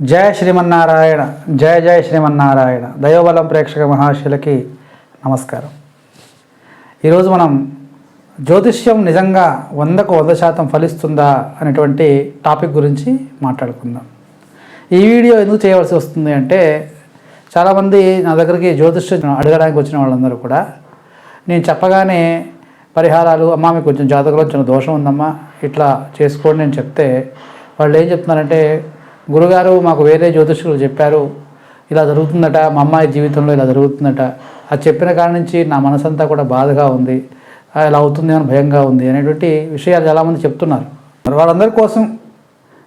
జయ శ్రీమన్నారాయణ జయ జయ శ్రీమన్నారాయణ. దైవబలం ప్రేక్షక మహాశులకి నమస్కారం. ఈరోజు మనం జ్యోతిష్యం నిజంగా వందకు వంద శాతం ఫలిస్తుందా అనేటువంటి టాపిక్ గురించి మాట్లాడుకుందాం. ఈ వీడియో ఎందుకు చేయవలసి వస్తుంది అంటే చాలామంది నా దగ్గరికి జ్యోతిష్యం అడగడానికి వచ్చిన వాళ్ళందరూ కూడా నేను చెప్పగానే పరిహారాలు అమ్మా మీకు కొంచెం జాతకంలో చిన్న దోషం ఉందమ్మా ఇట్లా చేసుకోండి నేను చెప్తే వాళ్ళు ఏం చెప్తున్నారంటే గురుగారు మాకు వేరే జ్యోతిష్కులు చెప్పారు ఇలా జరుగుతుందట మా అమ్మాయి జీవితంలో ఇలా జరుగుతుందట. అది చెప్పిన కాడ నుంచి నా మనసంతా కూడా బాధగా ఉంది. ఇలా అవుతుంది అని భయంగా ఉంది అనేటువంటి విషయాలు చాలామంది చెప్తున్నారు. మరి వాళ్ళందరి కోసం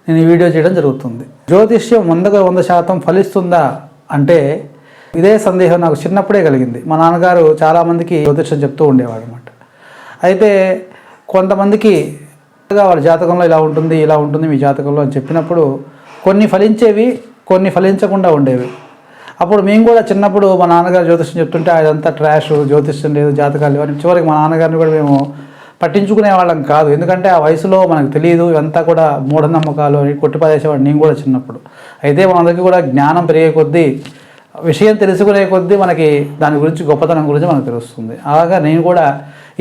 నేను ఈ వీడియో చేయడం జరుగుతుంది. జ్యోతిష్యం వందకు వంద శాతం ఫలిస్తుందా అంటే ఇదే సందేహం నాకు చిన్నప్పుడే కలిగింది. మా నాన్నగారు చాలామందికి జ్యోతిష్యం చెప్తూ ఉండేవాడు అనమాట అయితే కొంతమందికి వాళ్ళ జాతకంలో ఇలా ఉంటుంది ఇలా ఉంటుంది మీ జాతకంలో అని చెప్పినప్పుడు కొన్ని ఫలించేవి కొన్ని ఫలించకుండా ఉండేవి. అప్పుడు మేము కూడా చిన్నప్పుడు మా నాన్నగారు జ్యోతిష్యం చెప్తుంటే అదంతా ట్రాష్ జ్యోతిష్యం లేదు జాతకాలు లేవు అని చివరికి మా నాన్నగారిని కూడా మేము పట్టించుకునే వాళ్ళం కాదు. ఎందుకంటే ఆ వయసులో మనకు తెలియదు ఇవంతా కూడా మూఢనమ్మకాలు అని కొట్టిపదేసేవాడు నేను కూడా చిన్నప్పుడు. అయితే మనందరికీ కూడా జ్ఞానం పెరిగే కొద్దీ విషయం తెలుసుకునే కొద్దీ మనకి దాని గురించి గొప్పతనం గురించి మనకు తెలుస్తుంది. అలాగా నేను కూడా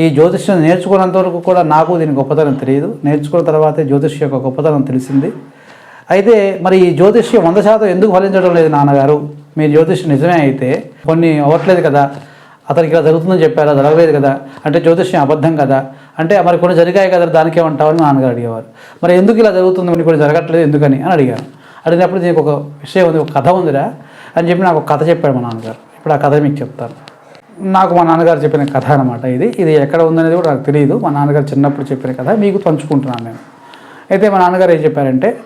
ఈ జ్యోతిష్యం నేర్చుకున్నంత వరకు కూడా నాకు దీని గొప్పతనం తెలియదు నేర్చుకున్న తర్వాతే జ్యోతిష్యం యొక్క గొప్పతనం తెలిసింది. అయితే మరి ఈ జ్యోతిష్యం వంద శాతం ఎందుకు ఫలించడం లేదు నాన్నగారు? మీ జ్యోతిష్యం నిజమే అయితే కొన్ని అవ్వట్లేదు కదా. అతనికి ఇలా జరుగుతుందని చెప్పారు? జరగలేదు కదా. అంటే జ్యోతిష్యం అబద్ధం కదా. అంటే మరి కొన్ని జరిగాయి కదా దానికేమంటావు అని నాన్నగారు అడిగేవారు. మరి ఎందుకు ఇలా జరుగుతుంది? మరి కొన్ని జరగట్లేదు ఎందుకని అని అడిగాను అడిగినప్పుడు దీనికి ఒక విషయం ఉంది ఒక కథ ఉందిరా అని చెప్పి నాకు ఒక కథ చెప్పాడు మా నాన్నగారు. ఇప్పుడు ఆ కథ మీకు చెప్తాను. నాకు మా నాన్నగారు చెప్పిన కథ అనమాట ఇది. ఇది ఎక్కడ ఉందనేది కూడా నాకు తెలియదు మా నాన్నగారు చిన్నప్పుడు చెప్పిన కథ. మీకు పంచుకుంటున్నాను నేను. అయితే మా నాన్నగారు ఏం చెప్పారంటే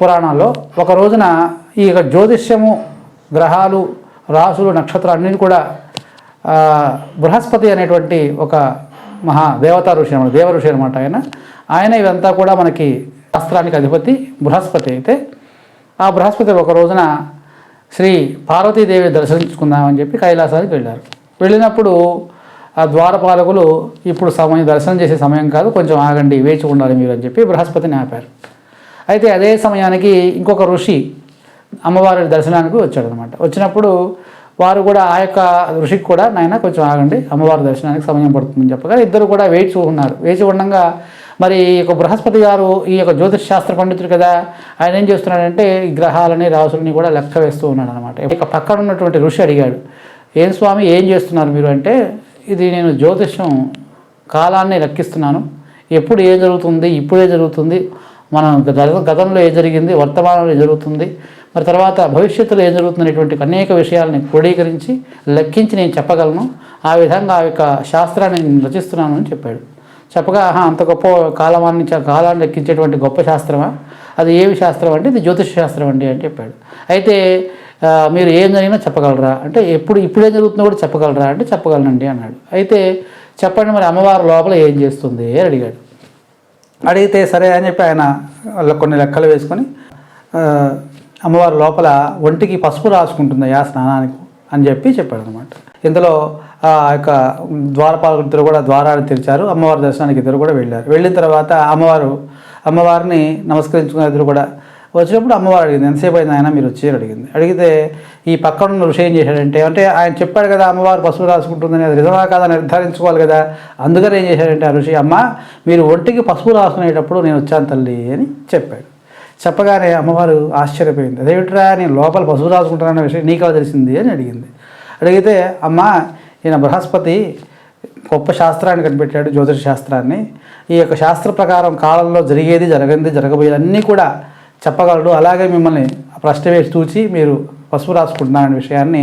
పురాణాల్లో ఒక రోజున ఈ యొక్క జ్యోతిష్యము గ్రహాలు రాసులు నక్షత్రాలు అన్నింటి కూడా బృహస్పతి అనేటువంటి ఒక మహా దేవతా ఋషి అనమాట దేవ ఋషి అనమాట ఆయన. ఆయన ఇవంతా కూడా మనకి శాస్త్రానికి అధిపతి బృహస్పతి అయితే. ఆ బృహస్పతి ఒక రోజున శ్రీ పార్వతీదేవి దర్శించుకుందామని చెప్పి కైలాసానికి వెళ్ళారు. వెళ్ళినప్పుడు ఆ ద్వారపాలకులు ఇప్పుడు సమయం దర్శనం చేసే సమయం కాదు కొంచెం ఆగండి వేచి ఉండాలి మీరు అని చెప్పి బృహస్పతిని ఆపారు. అయితే అదే సమయానికి ఇంకొక ఋషి అమ్మవారి దర్శనానికి వచ్చాడు అనమాట వచ్చినప్పుడు వారు కూడా ఆ యొక్క ఋషికి కూడా నాయన కొంచెం ఆగండి అమ్మవారి దర్శనానికి సమయం పడుతుందని చెప్పగా ఇద్దరు కూడా వేచి ఉన్నారు. వేచి ఉండగా మరి ఈ యొక్క బృహస్పతి గారు ఈ యొక్క జ్యోతిష్ శాస్త్ర పండితుడు కదా ఆయన ఏం చేస్తున్నాడంటే ఈ గ్రహాలని రాసులని కూడా లెక్క వేస్తూ ఉన్నాడు అనమాట ఇక పక్కన ఉన్నటువంటి ఋషి అడిగాడు ఏం స్వామి ఏం చేస్తున్నారు మీరు? అంటే ఇది నేను జ్యోతిష్యం కాలాన్ని లెక్కిస్తున్నాను. ఎప్పుడు ఏం జరుగుతుంది ఇప్పుడే జరుగుతుంది మనం గత- గతంలో ఏం జరిగింది వర్తమానంలో ఏం జరుగుతుంది మరి తర్వాత భవిష్యత్తులో ఏం జరుగుతుంది అనేటువంటి అనేక విషయాలని క్రోడీకరించి లెక్కించి నేను చెప్పగలను ఆ విధంగా ఆ యొక్క శాస్త్రాన్ని నేను రచిస్తున్నాను అని చెప్పాడు. చెప్పగా ఆహా అంత గొప్ప కాలమాన్ని కాలాన్ని లెక్కించేటువంటి గొప్ప శాస్త్రమా? అది ఏమి శాస్త్రం అంటే ఇది జ్యోతిష శాస్త్రం అండి అని చెప్పాడు. అయితే మీరు ఏం జరిగినా చెప్పగలరా? అంటే ఎప్పుడు ఇప్పుడేం జరుగుతుందో కూడా చెప్పగలరా? అంటే చెప్పగలనండి అన్నాడు. అయితే చెప్పండి మరి అమ్మవారి లోపల ఏం చేస్తుంది అని అడిగాడు. అడిగితే సరే అని చెప్పి ఆయన కొన్ని లెక్కలు వేసుకొని అమ్మవారి లోపల ఒంటికి పసుపు రాసుకుంటుందయ్యా స్నానానికి అని చెప్పి చెప్పాడు అనమాట ఇందులో ఆ యొక్క ద్వారపాలకులు ఇద్దరు కూడా ద్వారాలు తెరిచారు అమ్మవారి దర్శనానికి ఇద్దరు కూడా వెళ్ళారు. వెళ్ళిన తర్వాత అమ్మవారు అమ్మవారిని నమస్కరించుకున్న ఇద్దరు కూడా వచ్చినప్పుడు అమ్మవారు అడిగింది ఎంతసేపు అయింది ఆయన మీరు వచ్చి అడిగింది. అడిగితే ఈ పక్కన ఉన్న ఋషి ఏం చేశాడంటే అంటే ఆయన చెప్పాడు కదా అమ్మవారు పసుపు రాసుకుంటుందని అది నిజమా కాదా నిర్ధారించుకోవాలి కదా. అందుకని ఏం చేశాడంటే ఆ ఋషి అమ్మ మీరు ఒంటికి పసుపు రాసుకునేటప్పుడు నేను వచ్చాను తల్లి అని చెప్పాడు. చెప్పగానే అమ్మవారు ఆశ్చర్యపోయింది. అదేమిట్రా నేను లోపల పసుపు రాసుకుంటానన్న విషయం నీకు తెలిసింది? అని అడిగింది. అడిగితే అమ్మ ఈయన బృహస్పతి గొప్ప శాస్త్రాన్ని కనిపెట్టాడు జ్యోతిష శాస్త్రాన్ని. ఈ యొక్క శాస్త్ర ప్రకారం కాలంలో జరిగేది జరగంది జరగబోయేది అన్నీ కూడా చెప్పగలడు. అలాగే మిమ్మల్ని ప్రశ్న వేసి చూచి మీరు పసుపు రాసుకుంటున్నారనే విషయాన్ని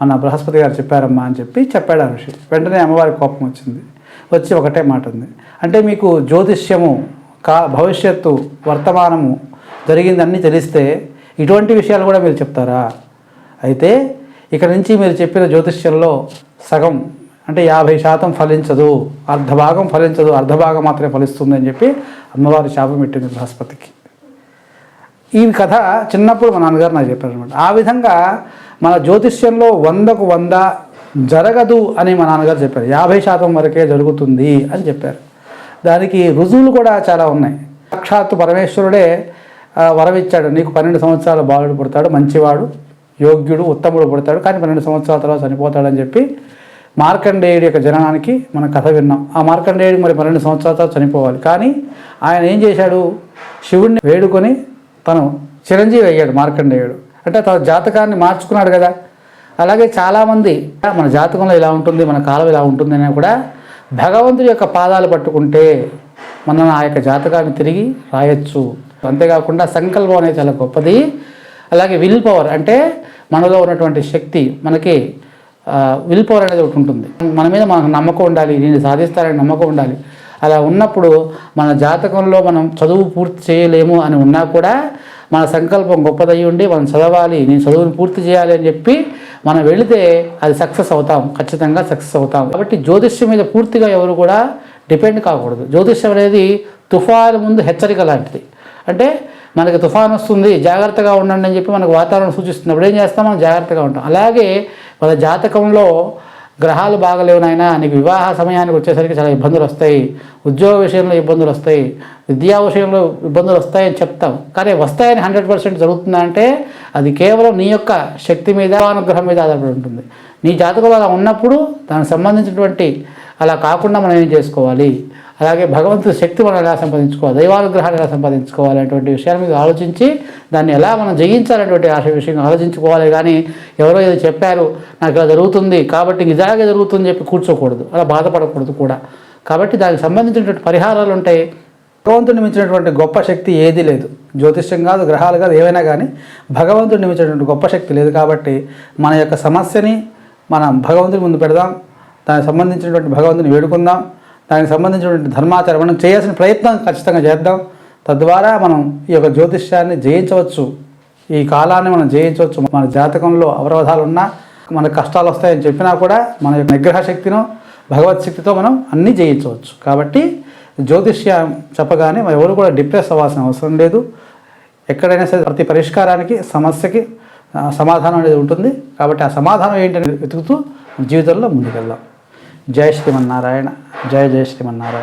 మన బృహస్పతి గారు చెప్పారమ్మా అని చెప్పి చెప్పాడు ఆ విషయం. వెంటనే అమ్మవారికి కోపం వచ్చింది. వచ్చి ఒకటే మాట ఉంది అంటే మీకు జ్యోతిష్యము కా భవిష్యత్తు వర్తమానము జరిగిందన్నీ తెలిస్తే ఇటువంటి విషయాలు కూడా మీరు చెప్తారా? అయితే ఇక్కడ నుంచి మీరు చెప్పిన జ్యోతిష్యంలో సగం అంటే యాభై శాతం ఫలించదు. అర్ధభాగం ఫలించదు. అర్ధభాగం మాత్రమే ఫలిస్తుంది అని చెప్పి అమ్మవారి శాపం పెట్టింది బృహస్పతికి. ఈ కథ చిన్నప్పుడు మా నాన్నగారు నాకు చెప్పారు అనమాట ఆ విధంగా మన జ్యోతిష్యంలో వందకు వంద జరగదు అని మా నాన్నగారు చెప్పారు. యాభై శాతం వరకే జరుగుతుంది అని చెప్పారు. దానికి రుజువులు కూడా చాలా ఉన్నాయి. సాక్షాత్తు పరమేశ్వరుడే వరమిచ్చాడు. నీకు పన్నెండు సంవత్సరాల బాలుడు పుడతాడు మంచివాడు యోగ్యుడు ఉత్తముడు పుడతాడు. కానీ పన్నెండు సంవత్సరాల తర్వాత చనిపోతాడని చెప్పి మార్కండేయుడి యొక్క జననానికి మనం కథ విన్నాం. ఆ మార్కండేయుడు మరి పన్నెండు సంవత్సరాల తర్వాత చనిపోవాలి. కానీ ఆయన ఏం చేశాడు? శివుణ్ణి వేడుకొని తను చిరంజీవి అయ్యాడు మార్కండేయుడు. అంటే తన జాతకాన్ని మార్చుకున్నాడు కదా. అలాగే చాలామంది మన జాతకంలో ఇలా ఉంటుంది మన కాలం ఇలా ఉంటుంది అని కూడా భగవంతుడి యొక్క పాదాలు పట్టుకుంటే మనం ఆ యొక్క జాతకాన్ని తిరిగి రాయొచ్చు. అంతేకాకుండా సంకల్పం అనేది చాలా గొప్పది. అలాగే విల్ పవర్ అంటే మనలో ఉన్నటువంటి శక్తి మనకి విల్ పవర్ అనేది ఒకటి ఉంటుంది. మన మీద మనకు నమ్మకం ఉండాలి నేను సాధిస్తానని నమ్మకం ఉండాలి. అలా ఉన్నప్పుడు మన జాతకంలో మనం చదువు పూర్తి చేయలేము అని ఉన్నా కూడా మన సంకల్పం గొప్పదయ్యి ఉండి మనం చదవాలి నేను చదువుని పూర్తి చేయాలి అని చెప్పి మనం వెళితే అది సక్సెస్ అవుతాం ఖచ్చితంగా సక్సెస్ అవుతాం. కాబట్టి జ్యోతిష్యం మీద పూర్తిగా ఎవరు కూడా డిపెండ్ కాకూడదు. జ్యోతిష్యం అనేది తుఫాను ముందు హెచ్చరిక లాంటిది. అంటే మనకి తుఫాన్ వస్తుంది జాగ్రత్తగా ఉండండి అని చెప్పి మనకు వాతావరణం సూచిస్తుంది అప్పుడు ఏం చేస్తాం? మనం జాగ్రత్తగా ఉంటాం. అలాగే మన జాతకంలో గ్రహాలు బాగలేవు నాయనా నీకు వివాహ సమయానికి వచ్చేసరికి చాలా ఇబ్బందులు వస్తాయి ఉద్యోగ విషయంలో ఇబ్బందులు వస్తాయి విద్యా విషయంలో ఇబ్బందులు వస్తాయని చెప్తాం. కానీ వస్తాయని హండ్రెడ్ పర్సెంట్ జరుగుతుందా అంటే అది కేవలం నీ యొక్క శక్తి మీద అనుగ్రహం మీద ఆధారపడి ఉంటుంది. నీ జాతకం అలా ఉన్నప్పుడు దానికి సంబంధించినటువంటి అలా కాకుండా మనం ఏం చేసుకోవాలి? అలాగే భగవంతుడి శక్తి మనం ఎలా సంపాదించుకోవాలి దైవానుగ్రహాన్ని ఎలా సంపాదించుకోవాలనేటువంటి విషయాల మీద ఆలోచించి దాన్ని ఎలా మనం జయించాలనేటువంటి ఆశ విషయం ఆలోచించుకోవాలి. కానీ ఎవరో ఏదో చెప్పారు నాకు ఇలా జరుగుతుంది కాబట్టి నిజాగా జరుగుతుంది చెప్పి కూర్చోకూడదు అలా బాధపడకూడదు కూడా. కాబట్టి దానికి సంబంధించినటువంటి పరిహారాలు ఉంటాయి. భగవంతుడిని మించినటువంటి గొప్ప శక్తి ఏదీ లేదు. జ్యోతిష్యం కాదు గ్రహాలు కాదు ఏవైనా కానీ భగవంతుడిని మించినటువంటి గొప్ప శక్తి లేదు కాబట్టి మన యొక్క సమస్యని మనం భగవంతుని ముందు పెడదాం దానికి సంబంధించినటువంటి భగవంతుని వేడుకుందాం. దానికి సంబంధించినటువంటి ధర్మాచారం మనం చేయాల్సిన ప్రయత్నం ఖచ్చితంగా చేద్దాం. తద్వారా మనం ఈ యొక్క జ్యోతిష్యాన్ని జయించవచ్చు. ఈ కాలాన్ని మనం జయించవచ్చు. మన జాతకంలో అవరోధాలు ఉన్నా మన కష్టాలు వస్తాయని చెప్పినా కూడా మన యొక్క నిగ్రహ శక్తినో భగవత్ శక్తితో మనం అన్నీ జయించవచ్చు. కాబట్టి జ్యోతిష్యం చెప్పగానే మనం ఎవరు కూడా డిప్రెస్ అవ్వాల్సిన అవసరం లేదు. ఎక్కడైనా సరే ప్రతి పరిష్కారానికి సమస్యకి సమాధానం అనేది ఉంటుంది. కాబట్టి ఆ సమాధానం ఏంటనేది వెతుకుతూ జీవితంలో ముందుకెళ్దాం. జయ శ్రీమన్నారాయణ జయ జయ శ్రీమన్నారాయణ.